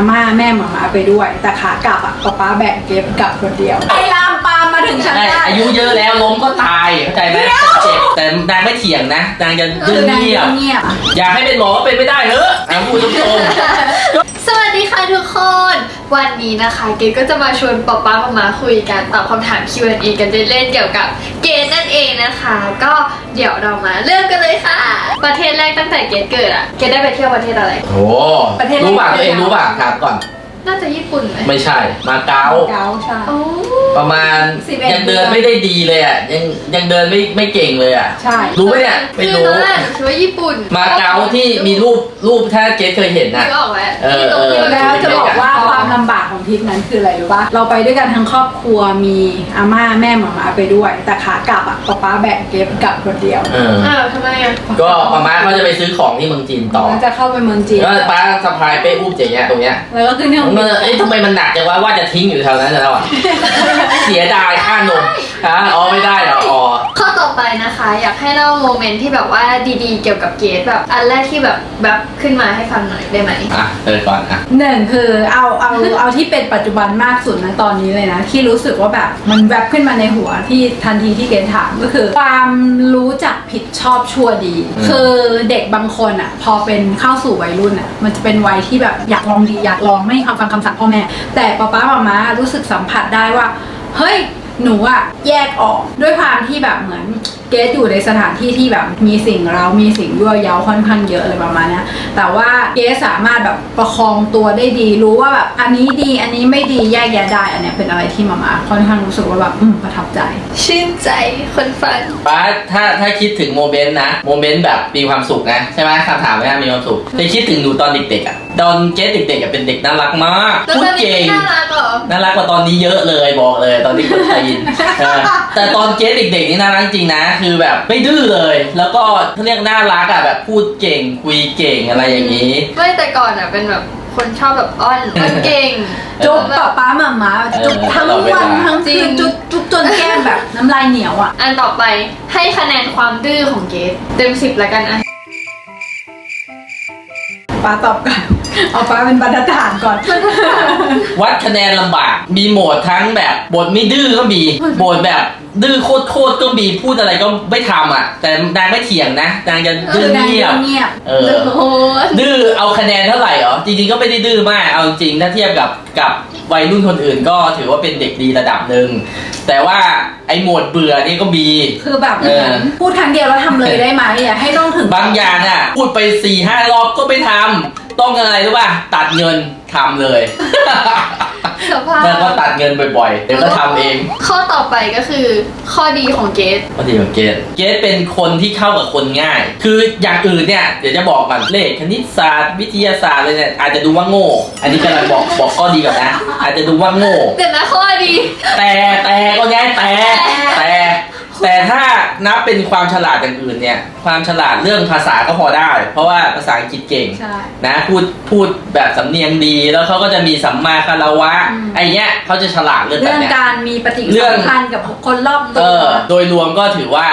อาม่าแม่หมามาไปด้วย แต่ขากลับอะป๊าป๊าแบ่งเก็บกลับคนเดียว ไอ้ลา ถึงฉันใช่ได้ อายุเยอะแล้วล้มก็ตายเข้าใจไหมเจ็บแต่นางไม่เถียงนะนางจะคืดื้ออแดงเงียบเงียบอยากให้เป็นหมอก็เป็นไม่ได้เถอะอะพูดตรงสวัสดีค่ะทุกคน วันนี้นะคะเกดก็จะมาชวนป๊าป๊ามามาคุยกันตอบคำถาม Q&A กันเล่นๆเกี่ยวกับเกดนั่นเองนะคะ ก็เดี๋ยวเรามาเริ่มกันเลยค่ะ ประเทศแรกตั้งแต่เกดเกิดอะเกดได้ไปเที่ยวประเทศอะไรๆโอ้รู้ป่ะตัวเองรู้ป่ะถามก่อนน่าจะญี่ปุ่นไหมไม่ใช่ มาเก๊าเกาใช่โอ้ประมาณ11ยังเดินไม่ได้ดีเลยอะยังยังเดินไม่ไม่เก่งเลยอะใช่ รู้ไหมเนี่ยไม่คือรู้ ตอนแรกหนูคิดว่าญี่ปุ่นมาเก๊าที่มีรูปรูปถ้าเกสเคยเห็นนึน่ะกออกแล้วเออ ที่ตรงที่เออมันแล้วจะบอกว่าความลำบากของทริปนั้นคืออะไรรู้ป่ะ เราไปด้วยกันทั้งครอบครัวมีอาม่าแม่หมามาไปด้วย แต่ขากลับอะป๊าป๊าแบกเก็บกลับคนเดียวเอออ้าวทำไมอะก็ประมาณเขาจะไปซื้อของที่เมืองจีนต่อแล้วจะเข้าไปเมืองจีนแล้วป้าสะพายเป้อุ้มอย่างเงี้ยตรงเนี้ยแล้วก็ขึ้นเครื่องมันบินเอ้ยทำไมมันหนักจังวะว่าจะทิ้งอยู่แถวนั้นแล้วอะเสียดายค่านมฮะอ๋อไม่ได้เหรออ๋อ ข้อต่อไปนะคะ อยากให้เล่าโมเมนต์ที่แบบว่าดีๆ เกี่ยวกับเกดแบบอันแรกที่แบบแบบขึ้นมาให้ฟังหน่อยได้ไหม อะเออก่อนอะ หนึ่งคือเอาเอาเอาที่เป็นปัจจุบันมากสุดนะตอนนี้เลยนะ ที่รู้สึกว่าแบบมันแวบขึ้นมาในหัวที่ทันทีที่เกณฑ์ถามก็คือ ความรู้จักผิดชอบชั่วดีคือเด็กบางคนอะ พอเป็นเข้าสู่วัยรุ่นอะ มันจะเป็นวัยที่แบบอยากลองดีอยากลองไม่เอาฟังคำสั่งพ่อแม่ แต่ป๊าป๊ามามารู้สึกสัมผัสได้ว่า เฮ้ยหนูอะแยกออกด้วยความที่แบบเหมือนเกสอยู่ในสถานที่ที่แบบมีสิ่งเรามีสิ่งยั่วเย้าค่อนข้างเยอะอะไรประมาณเนี้ยแต่ว่าเกสสามารถแบบประคองตัวได้ดี รู้ว่าแบบอันนี้ดีอันนี้ไม่ดีแยกแยะได้ อันเนี้ยเป็นอะไรที่มามาค่อนข้างรู้สึกว่าแบบอืมประทับใจ ชื่นใจคนฟังป้าถ้าถ้าคิดถึงโมเมนต์นะโมเมนต์แบบมีความสุขนะใช่ไหมคำถามว่ามีความสุขเคยคิดถึงหนูตอนเด็กๆอะตอนเกสเด็กๆอะเป็นเด็กน่ารักมากแล้วพูตดอนนี้เก่งน่ารักเหรอ น่ารักกว่าตอนนี้เยอะเลยบอกเลยตอนที่คนไทยเออแต่ตอนเกสเด็กๆนี่น่ารักจริงนะคือแบบไม่ดื้อเลย แล้วก็เขาเรียกน่ารักอะแบบพูดเก่งคุยเก่งอะไรอย่างนี้ ไม่แต่ก่อนอะเป็นแบบคนชอบแบบอ้อนอ้อนเก่ง จุ๊บแบป๊าบป๊ามามาจุ๊บเออทั้งตลอดเววันลาทั้งคืนจุ๊บจุ๊บจนแก้มแบบน้ำลายเหนียวอะ อันต่อไปให้คะแนนความดื้อของเกดเต็มสิบละกันอะป๊าตอบก่อน เอาป๊าเป็นบรรทัดฐานก่อน วัดคะแนนลำบาก มีโหมดทั้งแบบบทไม่ดื้อก็มีโหมดแบบดื้อโคตรโคตรๆก็มีพูดอะไรก็ไม่ทำอะ แต่นางไม่เถียงนะนางจะดื้อเงียบเงียบเออโอ้โหดื้อเอาคะแนนเท่าไหร่เหรอจริงๆก็ไม่ได้ดื้อมากเอาจริงๆถ้าเทียบกับกับวัยรุ่นคนอื่นก็ถือว่าเป็นเด็กดีระดับหนึ่งแต่ว่าไอ้โหมดเบื่อนี่ก็มีคือแบบเออพูดครั้งเดียวแล้วทำเลยได้ไหมอย่าให้ต้องถึงบางอย่างอะพูดไป4ี่ห้ารอบก็ไม่ทำ ต้องอะไรรู้ป่ะตัดเงินทำเลย สภาพแล้วก็ตัดเงินบ่อยๆ เดี๋ยวก็ทำเองข้อต่อไปก็คือ ข้อดีของเกดปกติของเกดเกดเป็นคนที่เข้ากับคนง่าย คืออย่างอื่นเนี่ยเดี๋ยวจะบอกก่อนเลขคณิตศาสตร์ วิทยาศาสตร์อะไรเนี่ยอาจจะดูว่าโง่ อันนี้กำลังบอกบอกข้อดีก่อนนะ อาจจะดูว่าโง่แต่นะข้อดี แต่แต่ก็ไงแต่แต่ แต่ถ้านับเป็นความฉลาดอย่างอื่นเนี่ย ความฉลาดเรื่องภาษาก็พอได้ เพราะว่าภาษาอังกฤษเก่งใช่ นะพูดพูดแบบสำเนียงดีแล้วเขาก็จะมีสัมมาคารวะอืม ไอเนี้ยเขาจะฉลาดเรื่องแบเรื่บองเนี้ย การมีปฏิเรื่สัอง มพันธ์กับคนรอบเอตัวอโดยรวมก็ถือว่า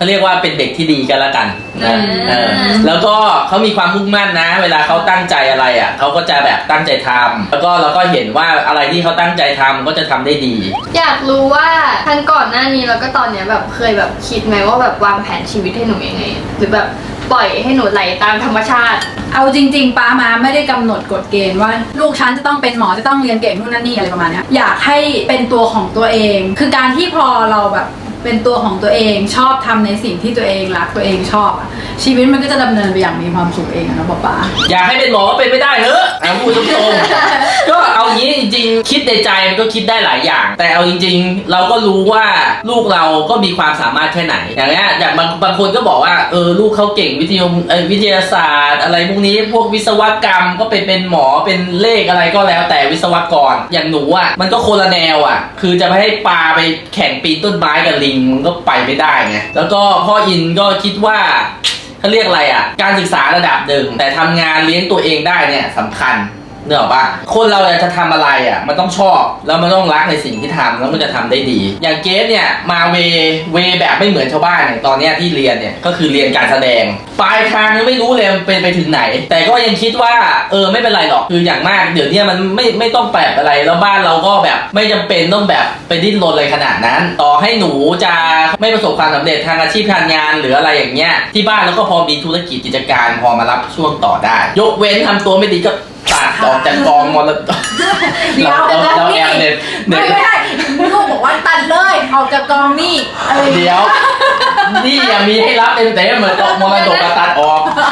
เขาเรียกว่าเป็นเด็กที่ดีกันละกันนะเออแล้วก็เขามีความมุ่งมั่นนะ เวลาเขาตั้งใจอะไรอะเขาก็จะแบบตั้งใจทำแล้วก็เราก็เห็นว่าอะไรที่เขาตั้งใจทำก็จะทำได้ดี อยากรู้ว่าทั้งก่อนหน้านี้แล้วก็ตอนเนี้ยแบบเคยแบบคิดไหมว่าแบบวางแผนชีวิตให้หนูยังไง หรือแบบปล่อยให้หนูไหลตามธรรมชาติ เอาจริง ๆป้ามาไม่ได้กำหนดกฎเกณฑ์ว่า ลูกฉันจะต้องเป็นหมอจะต้องเรียนเก่งนู่นนั่นนี่อะไรประมาณเนี้ยอยากให้เป็นตัวของตัวเอง คือการที่พอเราแบบ เป็นตัวของตัวเองชอบทำในสิ่งที่ตัวเองรักตัวเองชอบอะชีวิตมันก็จะดำเนินไปอย่างมีความสุขเองอะนะป๊าป๊าอยากให้เป็นหมอเป็นไม่ได้เถอะอะพูดตรงๆก็เอา ๆ คิดในใจมันก็คิดได้หลายอย่าง แต่เอาจริง ๆ เราก็รู้ว่าลูกเราก็มีความสามารถแค่ไหน อย่างเงี้ยอย่างบางบางคนก็บอกว่าเออลูกเขาเก่งวิทยาวิทยาศาสตร์ อะไรพวกนี้พวกวิศวกรรมก็เป็นเป็นหมอเป็นเลขอะไรก็แล้ว แต่วิศวกรอย่างหนูอะมันก็คนละแนวอะ คือจะไปให้ปลาไปแข่งปีนต้นไม้กับลิงมันก็ไปไม่ได้ไงแล้วก็พ่ออินก็คิดว่าเขาเรียกอะไรอะ การศึกษาระดับหนึ่งแต่ทำงานเลี้ยงตัวเองได้เนี่ยสำคัญ เนกออปะคนเราจะทำอะไรอะ มันต้องชอบ แล้วมันต้องรักในสิ่งที่ทำแล้วมันจะทำได้ดี อย่างเกสเนี่ย มาเวเวแบบไม่เหมือนชาวบ้านอย่างตอนเนี้ยที่เรียนเนี่ย ก็คือเรียนการแสดง ปลายทางยังไม่รู้เลยมันเป็นไปถึงไหน แต่ก็ยังคิดว่า เออไม่เป็นไรหรอก คืออย่างมากเดี๋ยวเนี้ยมันไม่ไม่ต้องแปลกอะไร แล้วบ้านเราก็แบบไม่จำเป็นต้องแบบไปดิ้นรนอะไรขนาดนั้น ต่อให้หนูจะไม่ประสบความสำเร็จทางอาชีพการงานหรืออะไรอย่างเงี้ย ที่บ้านเราก็พอมีธุรกิจกิจการพอมารับช่วงต่อได้ ยกเว้นทำตัวไม่ดีก็ ตัดออกจากกองมรดกเดี๋ยวเราเราเรานี่แอบเน็ตเน็ไม่ตไม่ได้ลูกบอกว่าตัดเลยออกจากกองนี่อะไรอย่างเดี๋เงี้ยว นี่ยังมีให้รับเต็มเต็มๆเหมือนตกมรดกมาตัดออกมา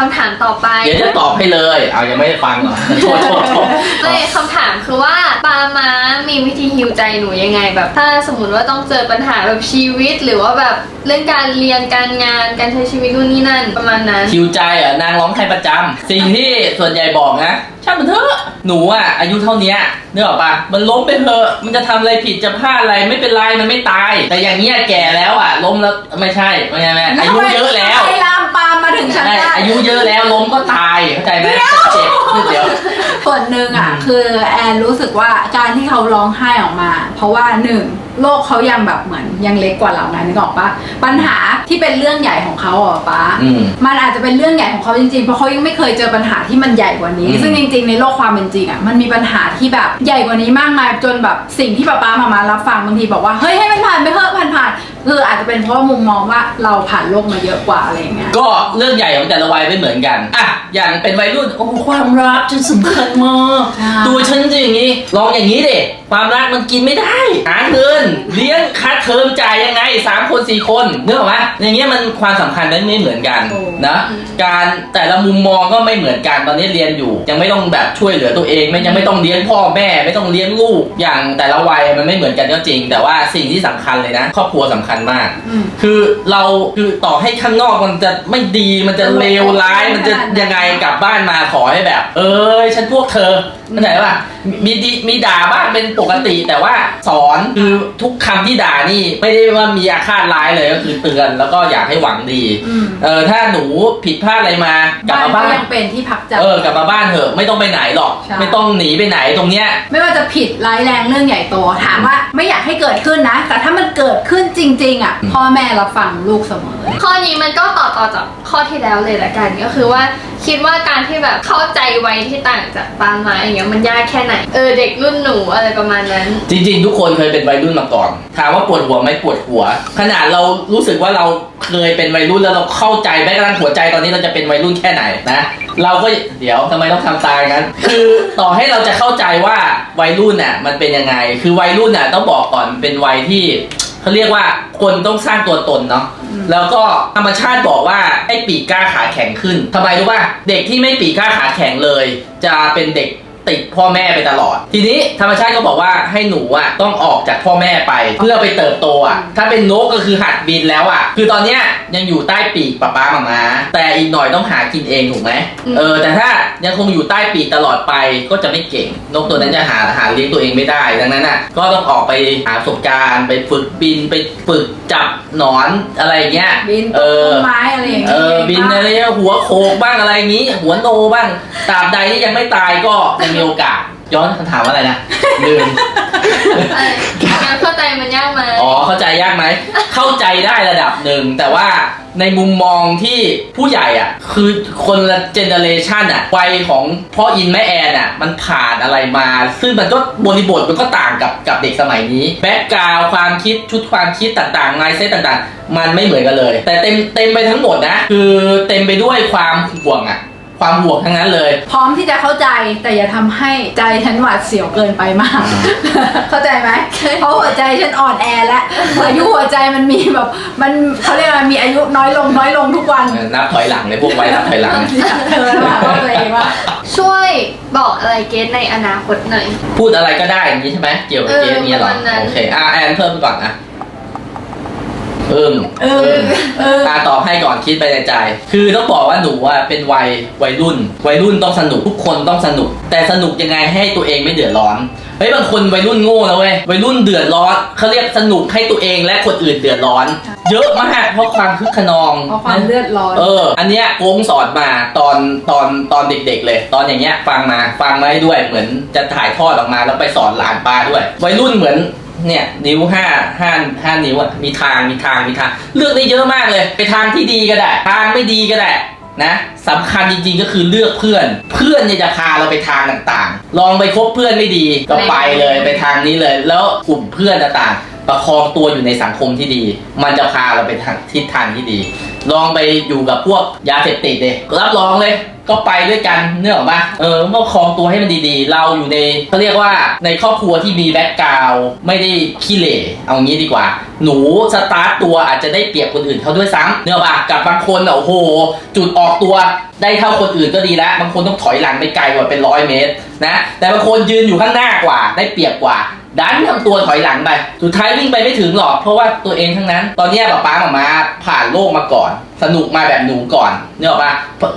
ค่ะคำถามต่อไปเดี๋ยวจะตอบให้เลยเอายังไม่ได้ฟังเหรอโทษโทษโทษไม่คำถามคือว่าปาม้ามีวิธีฮิวใจหนูยังไงแบบ ถ้าสมมติว่าต้องเจอปัญหาแบบชีวิตหรือว่าแบบเรื่องการเรียนการงานการใช้ชีวิตนู่นนี่นั่นประมาณนั้น คิวใจอะนางร้องไห้ประจำสิ่งที่ส่วนใหญ่บอกนะช่างมันเถอะหนูอะอายุเท่าเนี้ยนึกออกปะมันล้มไปเถอะมันจะทำอะไรผิดจะพลาดอะไรไม่เป็นไรมันไม่ตาย แต่อย่างเงี้ยแก่แล้วอะล้มแล้วไม่ใช่ไม่ใช่ไม่อายุเยอะแล้วไอ้ลามปามมา ถึงฉันใช่ได้ อายุเยอะแล้วล้มก็ตายเข้าใจไหมเจ็บเดี๋ยวส่วนหนึ่งอะอืมคือแอนรู้สึกว่าการที่เขาร้องไห้ออกมา เพราะว่าหนึ่งโลกเขายังแบบเหมือนยังเล็กกว่าเรานะนึกออกปะปัญหาที่เป็นเรื่องใหญ่ของเขาอะป้าอืมมันอาจจะเป็นเรื่องใหญ่ของเขาจริงๆ เพราะเขายังไม่เคยเจอปัญหาที่มันใหญ่กว่านี้อืมซึ่งจริง ๆ ในโลกความเป็นจริงอะมันมีปัญหาที่แบบใหญ่กว่านี้มากมายจนแบบสิ่งที่ป๊าป๊ามามารับฟังบางทีบอกว่าเฮ้ยให้มันผ่านไปเถอะผ่านผ่านๆ คืออาจจะเป็นเพราะว่ามุมมองว่าเราผ่านโลกมาเยอะกว่าอะไรอย่างเงี้ย ก็เรื่องใหญ่ของแต่ละวัยไม่เหมือนกันอะอย่างเป็นวัยรุ่นโอ้ความรักฉันสำคัญมากใช่ ตัวฉันจะอย่างนี้ลองอย่างนี้เด็ความรักมันกินไม่ได้หาเงินเลี้ยงค่าเทอมจ่ายยังไงสามคนสี่คนเนื้ออกไหมอย่างเงี้ยมันความสำคัญมันไม่เหมือนกันโอ้นะการแต่ละมุมมองก็ไม่เหมือนกันตอนนี้เรียนอยู่ ยังไม่ต้องแบบช่วยเหลือตัวเองไม่ยังไม่ต้องเลี้ยงพ่อแม่ ไม่ต้องเลี้ยงลูกอย่างแต่ละวัยมันไม่เหมือนกันก็จริง แต่ว่าสิ่งที่สำคัญเลยนะ ครอบครัวสำคัญมาก อืม คือเราคือต่อให้ข้างนอกมันจะไม่ดีมันจะเลวร้ายมันจะยังไงกลับบ้านมาขอให้แบบ เอ้ยฉันพวกเธอเข้าใจป่ะมีดีมีด่าบ้างเป็นปกติแต่ว่าสอนคือทุกคำที่ด่านี่ไม่ได้ว่ามีอาฆาตร้ายเลยก็คือเตือนแล้วก็อยากให้หวังดีอืม เออถ้าหนูผิดพลาดอะไรมากลับมาบ้าก็น ยังเป็นที่พักใจ เออกลับมาบ้านเถอะไม่ต้องไปไหนหรอก ใช่ ไม่ต้องหนีไปไหนตรงเนี้ย ไม่ว่าจะผิดร้ายแรงเรื่องใหญ่โตถามว่าไม่อยากให้เกิดขึ้นนะ แต่ถ้ามันเกิดขึ้นจริง ๆ อะอืมพ่อแม่รับฟังลูกเสมอ ข้อนี้มันก็ต่อต่อจากข้อที่แล้วเลยละกันก็คือว่าคิดว่าการที่แบบเข้าใจวัยที่ต่างจากปาม้าอย่างเงี้ยมันยากแค่ไหนเออเด็กรุ่นหนูอะไรประมาณนั้น จริงๆ ทุกคนเคยเป็นวัยรุ่นมาก่อน ถามว่าปวดหัวไหมปวดหัว ขนาดเรารู้สึกว่าเราเคยเป็นวัยรุ่นแล้วเราเข้าใจแม้กระทั่งหัวใจตอนนี้เราจะเป็นวัยรุ่นแค่ไหนนะเราก็เดี๋ยวทำไมต้องทำตายงั้น คือต่อให้เราจะเข้าใจว่าวัยรุ่นน่ะมันเป็นยังไง คือวัยรุ่นน่ะต้องบอกก่อนเป็นวัยที่ เขาเรียกว่าคนต้องสร้างตัวตนเนาะอืมแล้วก็ธรรมชาติบอกว่าให้ปีกกล้าขาแข็งขึ้นทำไมรู้ป่ะเด็กที่ไม่ปีกกล้าขาแข็งเลย จะเป็นเด็ก ติดพ่อแม่ไปตลอด ทีนี้ธรรมชาติก็บอกว่าให้หนูอะต้องออกจากพ่อแม่ไป เพื่อไปเติบโตอะถ้าเป็นนกก็คือหัดบินแล้วอะ คือตอนเนี้ยยังอยู่ใต้ปีกป๊าป๊ามามาแต่อีกหน่อยต้องหากินเองถูกไหมอืมเออแต่ถ้ายังคงอยู่ใต้ปีกตลอดไปก็จะไม่เก่ง นกตัวนั้นจะหาหาเลี้ยงตัวเองไม่ได้ดังนั้นอะก็ต้องออกไปหาประสบการณ์ไปฝึกบินไปฝึกจับหนอนอะไรอย่างเงี้ยบินเอต้อนไม้อะไรอย่างเอเงี้ยอบินอะไรเงี้ยหัวโขกบ้างอะไรอย่างนี้ หัวโนบ้างตราบใดที่ยังไม่ตายก็ยังมีโอกาส ย้อนคำถามว่าอะไรนะลืมเอองั้นเข้าใจมันยากไหมอ๋อเข้าใจยากไหม เข้าใจได้ระดับหนึ่ง แต่ว่าในมุมมองที่ผู้ใหญ่อะ คือคนละเจเนเรชันอะวัยของพ่ออินแม่แอนอะ มันผ่านอะไรมา ซึ่งมันก็บริบทมันก็ต่างกับกับเด็กสมัยนี้ แบ็กกราวความคิดชุดความคิดต่างๆไมเซ็ตต่างๆ มันไม่เหมือนกันเลย แต่เต็มเต็มไปทั้งหมดนะ คือเต็มไปด้วยความห่วงอะ ความห่วงทั้งนั้นเลย พร้อมที่จะเข้าใจแต่อย่าทำให้ใจฉันหวาดเสียวเกินไปมาก เข้าใจไหมเพราะหัวใจฉันอ่อนแอแล้วอายุหัวใจมันมีแบบมันเขาเรียกว่ามีอายุน้อยลงน้อยลงทุกวันนับถอยหลังเลยพวกไว้นับถอยหลัง เธอแล้วว่าตัวเองว่า ช่วยบอกอะไรเกณในอนาคตหน่อย พูดอะไรก็ได้อย่างนี้ใช่ไหมเกี่ยวกับเกมนี้เหรอเออประมาณนั้น โอเคอะแอนเพิ่มไปก่อนนะ เอิมเออเอออะตอบให้ก่อนคิดไปในใจ คือต้องบอกว่าหนูอะเป็นวัยวัยรุ่น วัยรุ่นต้องสนุกทุกคนต้องสนุก แต่สนุกยังไงให้ตัวเองไม่เดือดร้อน เฮ้ยบางคนวัยรุ่นโง่แล้วเว้ย วัยรุ่นเดือดร้อนเขาเรียกสนุกให้ตัวเองและคนอื่นเดือดร้อน เยอะมากเพราะความคึกขนอง เพราะความเลือดร้อน เออ อันเนี้ยโกงสอนมาตอนตอนตอนเด็ก ๆ เลย ตอนอย่างเงี้ยฟังมาฟังมาให้ด้วยเหมือนจะถ่ายทอดออกมาแล้วไปสอนหลานปลาด้วย วัยรุ่นเหมือน เนี่ยนิ้วห้าห้าห้านิ้วอะมีทางมีทางมีทาง เลือกได้เยอะมากเลยไปทางที่ดีก็ได้ ทางไม่ดีก็ได้นะสำคัญจริงๆก็คือเลือกเพื่อน เพื่อนเนี่ยจะพาเราไปทางต่างๆ ลองไปคบเพื่อนไม่ดีก็ไปเลยไปทางนี้เลย แล้วกลุ่มเพื่อนต่างๆประคองตัวอยู่ในสังคมที่ดี มันจะพาเราไปทางทิศทางที่ดี ลองไปอยู่กับพวกยาเสพติดเลยรับรองเลย ก็ไปด้วยกันเนื่องปะเออก็ครองตัวให้มันดีๆ เราอยู่ในเขาเรียกว่าในครอบครัวที่มีแบ็กกราวไม่ได้ขี้เหร่เอางี้ดีกว่า หนูสตาร์ตตัวอาจจะได้เปรียบคนอื่นเขาด้วยซ้ำเนื่องปะกับบางคนอะโอ้โห จุดออกตัวได้เท่าคนอื่นก็ดีแล้วบางคนต้องถอยหลังไปไกลกว่าเป็นร้อยเมตรนะแต่บางคนยืนอยู่ข้างหน้ากว่าได้เปรียบกว่า ดันทำตัวถอยหลังไป สุดท้ายวิ่งไปไม่ถึงหรอก เพราะว่าตัวเองทั้งนั้น ตอนนี้ป๊าป๊ามามาผ่านโลกมาก่อน สนุกมาแบบหนูก่อนเนี่ยหรอกปะ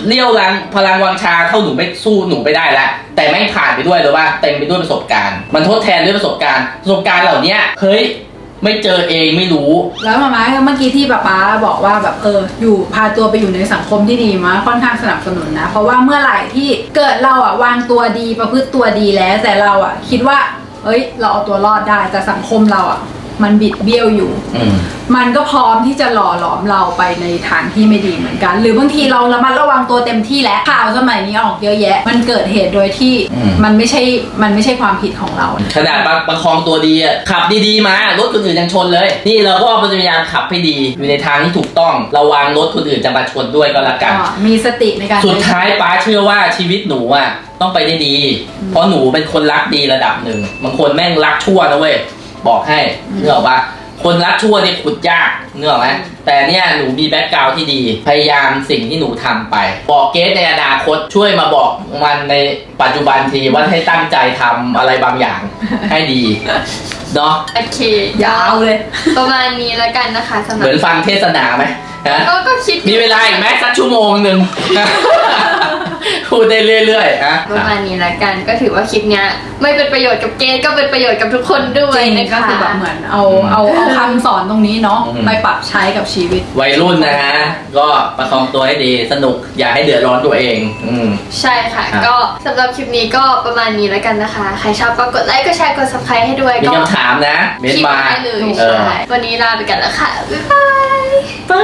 เลี้ยวแรงพลังวังชาเท่าหนูไม่สู้หนูไม่ได้แล้วแต่ไม่งผ่านไปด้วยเลยว่าเต็มไปด้วยประสบการณ์ มันทดแทนด้วยประสบการณ์ ประสบการณ์เหล่านี้เฮ้ยไม่เจอเองไม่รู้ แล้วมาม่าเมื่อกี้ที่ป๊าป๊าบอกว่าแบบเออ อยู่พาตัวไปอยู่ในสังคมที่ดีมาค่อนข้างสนับสนุนนะ เพราะว่าเมื่อไหร่ที่เกิดเราอะวางตัวดีประพฤติตัวดีแล้วแต่เราอะคิดว่า เอ้ย เราเอาตัวรอดได้แต่สังคมเราอะ มันบิดเบี้ยวอยู่ อืม มันก็พร้อมที่จะหล่อหลอมเราไปในทางที่ไม่ดีเหมือนกัน หรือบางทีเราระมัดระวังตัวเต็มที่แล้วข่าวสมัยนี้ออกเยอะแยะ มันเกิดเหตุโดยที่อืม มันไม่ใช่มันไม่ใช่ความผิดของเรา ขนาดประประคองตัวดีอะขับดีๆมารถคนอื่นยังชนเลย นี่เราก็พยายามขับให้ดี อยู่ในทางที่ถูกต้องระวังรถคนอื่นจะมาชนด้วยก็แล้วกัน ก็มีสติในการสุดท้ายป้าเชื่อว่าชีวิตหนูอะต้องไปได้ดี เพราะหนูเป็นคนรักดีระดับหนึ่งบางคนแม่งรักชั่วนะเว้ย บอกให้เนื้ออกปะคนรักชั่วเนี่ยขุดยากเนื้ออกไหมแต่เนี่ยหนูมีแบ็กกราวด์ที่ดี พยายามสิ่งที่หนูทำไป บอกเกสในอนาคตช่วยมาบอกมันในปัจจุบันทีว่าให้ตั้งใจทำอะไรบางอย่างให้ดีเนาะโอเค ยาวเลย ประมาณนี้แล้วกันนะคะสำหเหรับมือนฟังเทศนาไหม ฮะก็ก็คิดมีเวลาอีกไหมสักชั่วโมงหนึ่ง พูดได้เรื่อยๆฮะประมาณนี้แล้วกันก็ถือว่าคลิปเนี้ยไม่เป็นประโยชน์กับเกย์ก็เป็นประโยชน์กับทุกคนด้วยจริงนะก็คะคือแบบเหมือนเอาเอาเอาคำสอนตรงนี้เนาะอืมไปปรับใช้กับชีวิต วัยรุ่นนะฮะ ก็ประคองตัวให้ดีสนุกอย่าให้เดือดร้อนตัวเอง อืม ใช่ค่ะ ครับ ก็สำหรับคลิปนี้ก็ประมาณนี้แล้วกันนะคะ ใครชอบก็กดไลค์กดแชร์กด subscribe ให้ด้วยมีก็คำถามนะเมนพิมพ์มาได้เลยเออ ใช่วันนี้ลาไปกันแล้วค่ะบ๊ายบายบา